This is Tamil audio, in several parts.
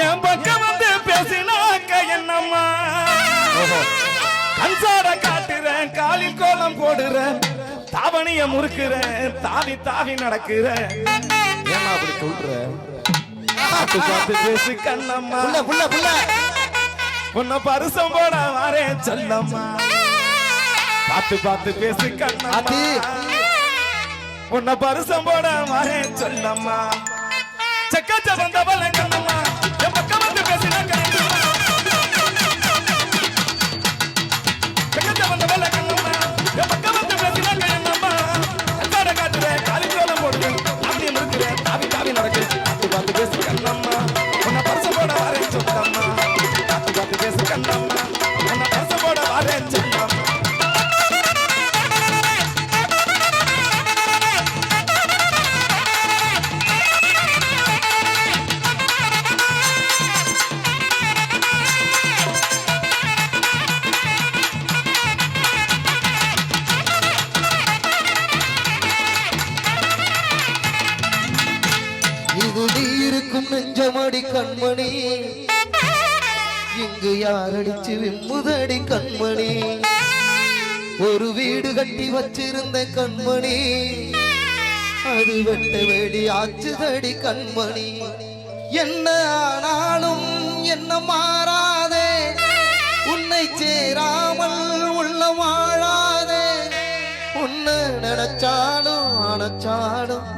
என் பக்கம் வந்து பேசினாக்க என்னம்மா? கன்சாட காட்டுறேன் காலில் கோலம் போடுறேன் தாவணிய முறுக்குறேன் தாவி தாவி நடக்கிறேன். ஏன்னா அப்படி சொல்ற? பார்த்து பேசு கண்ணம்மா. புள்ள புள்ள உன்னை பரிசம் போட வரேன் சொல்லம்மா. பார்த்து பார்த்து பேசு கண்ணம்மா. உன்னை பரிசம் போட வரேன் சொல்லம்மா. செக்கச்ச வந்தவள கண்ணம்மா. இருக்கும் நெஞ்சமடி கண்மணி. இங்கு யாரடிச்சு விம்முதடி கண்மணி. ஒரு வீடு கட்டி வச்சிருந்த கண்மணி. அது வெட்ட வேடி ஆச்சுதடி கண்மணி. என்ன ஆனாலும் என்ன மாறாதே. உன்னை சேராமல் உள்ள வாழாதே. உன்னை நினைச்சாலும் அணைச்சாலும்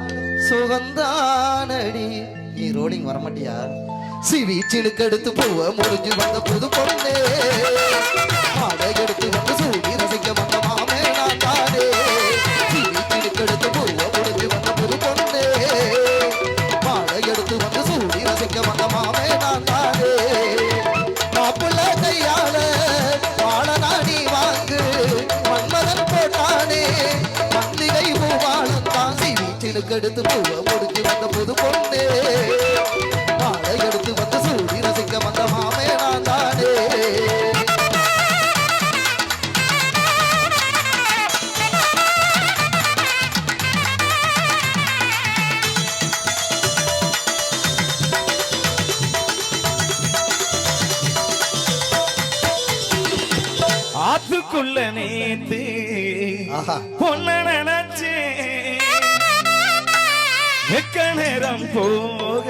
சுகந்தானடி. நீ ரோலிங் வரமாட்டியா? சிவி சிலுக்கெடுத்து பூவ முடிஞ்சு வந்த புது பொண்ணே மாடை எடுத்து வந்து சூடி ரசிக்க வந்த மாமே நான் தானே. சிவி சிலுக்கெடுத்து பூவ முடிஞ்சு வந்த புது பொண்ணே மாடை எடுத்து வந்து சூடி ரசிக்க வந்த மாமே நான் தானே. மாப்பிள்ள கையால வாழ நாடி வாங்கு மன்மதன் போட்டானே. மல்லிகை பூவ வந்த புது பொண்ணே ஆத்துக்குள்ள நேத்து பொண்ண நினைச்சேன் வெக்க நேரம் போக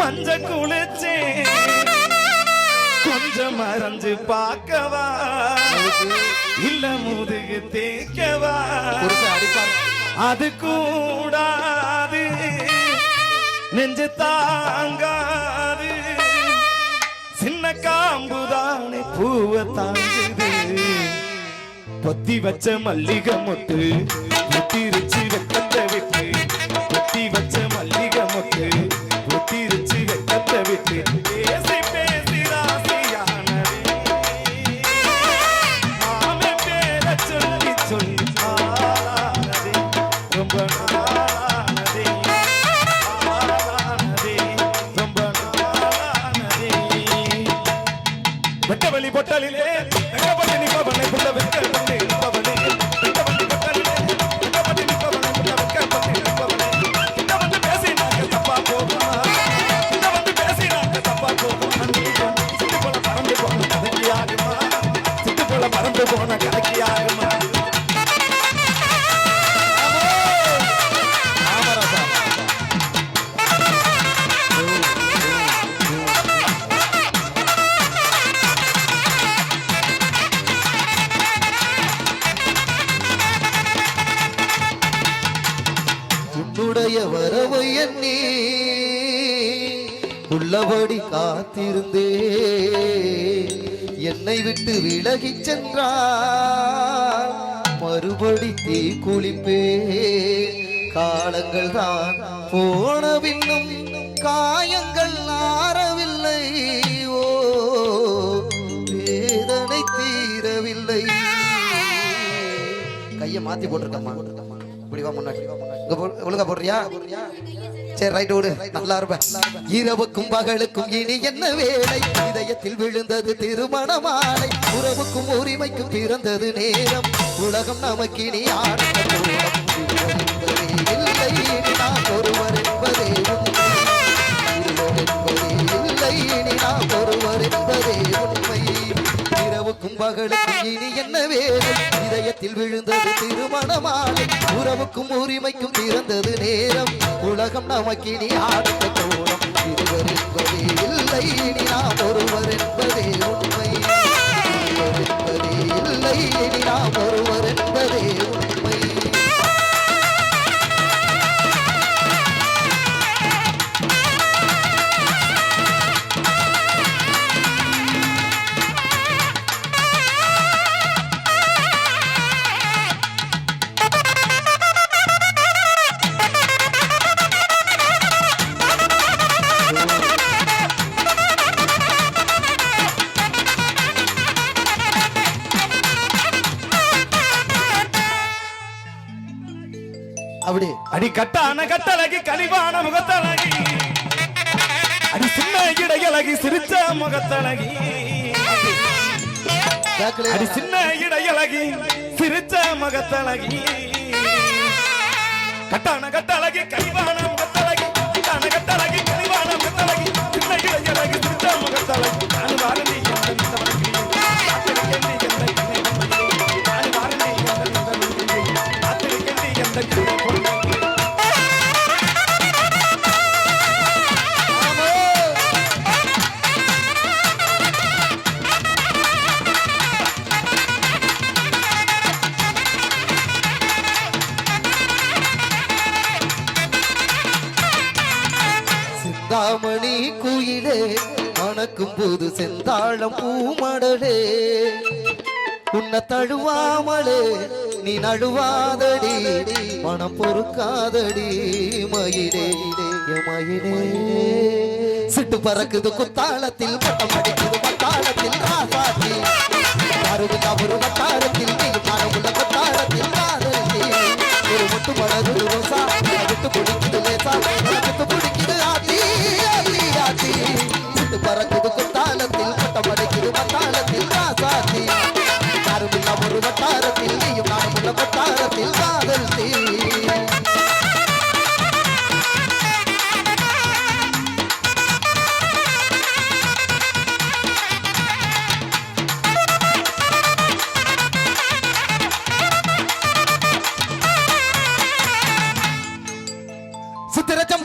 மஞ்ச குளிச்சேன் கொஞ்சம் மறைஞ்சு பார்க்கவா? இல்ல முதுகு தேய்க்கவா? அது கூடாது. நெஞ்சு தாங்காது. சின்ன காம்புதானே பூவை தாங்குது. பொத்தி வச்ச மல்லிகை மொட்டு முத்திருச்சு உள்ளபடி காத்திருந்தே. என்னை விட்டு விலகிச் சென்றார். மறுபடி தீ குளிப்பே காலங்கள் தான் போன பின்னும் காயங்கள் ஆறவில்லை. ஓ வேதனை தீரவில்லை. கையை மாத்தி போட்டிருக்கம்மா. இப்படி வா முன்னாடி. ஒழுங்கா போடுறியா? சரி ரைட் விடு நல்லா இருப்பேன். இரவுக்கும் பகலுக்கும் இனி என்ன வேலை? இதயத்தில் விழுந்தது திருமணமாலை. உறவுக்கும் உரிமைக்கும் பிறந்தது நேரம். உலகம் நமக்கு இனி ஆனந்த மகளுக்கு இனி என்ன வேலை இதயத்தில் விழுந்தது திருமணமாலை உறவுக்கும் உரிமைக்கும் திறந்தது நேரம். உலகம் நமக்கு இனி ஆடுத்த தோணம் இருவர் என்பதே இல்லை. இனி நாம் ஒருவர் என்பதே உண்டு. கட்டான கட்டழகி கனிவான முகத்தழகி அடி சின்ன இடையழகி சிரிச்ச முகத்தழகி கேட்கலையா? அடி சின்ன இடையழகி சிரிச்ச முகத்தழகி கட்டான கட்டழகி கனிவான உனக்கும் போது செந்தாழம் பூமடலே. உன்னை தழுவாமலே நீ நழுவாதடி. மனம் பொறுக்காதடி மயிலே. மயிலே. சிட்டு பறக்குது குத்தாளத்தில் பட்டம் அடிக்குது பட்டாளத்தில் ராசாத்தி அருகு தவறு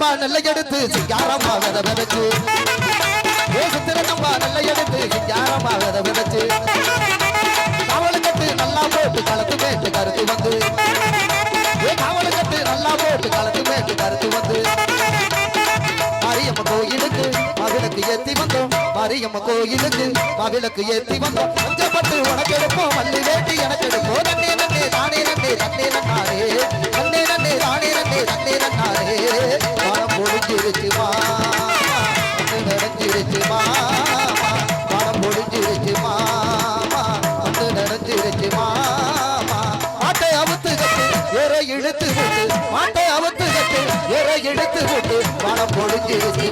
சித்திர சம்பா நெல்லை எடுத்து சிங்காரமாக விதைச்சு. ஏ சித்திர சம்பா நெல்லை எடுத்து வித விதைச்சு. காவல் கட்டு நல்லா போட்டு களத்து மேட்டு கருத்து வந்து. ஏ காவலு கட்டு நல்லா போட்டு களத்து மேட்டு கருத்து மாரியம்ம கோயிலுக்கு மகிழுக்கு ஏத்தி வந்தோம். பஞ்சப்பட்டு உனக்கு எடுப்போம் மல்லி வேட்டி எனக்கு எடுப்போம் நன்னே நன்னே தானே நன்னே நன்னே நன்னாரே. நன்னே நன்னே தானே நன்னே நன்னே நன்னாரே. மனம் பொழிஞ்சிருச்சு மாமா மனம் பொழிஞ்சிருச்சு வந்து நடஞ்சிருச்சு மாட்டை அவுத்து கட்டு ஏற இழுத்து விட்டு. மாட்டை அவுத்து கட்டு ஏற இழுத்து விட்டு. மனம் பொழிஞ்சிருச்சு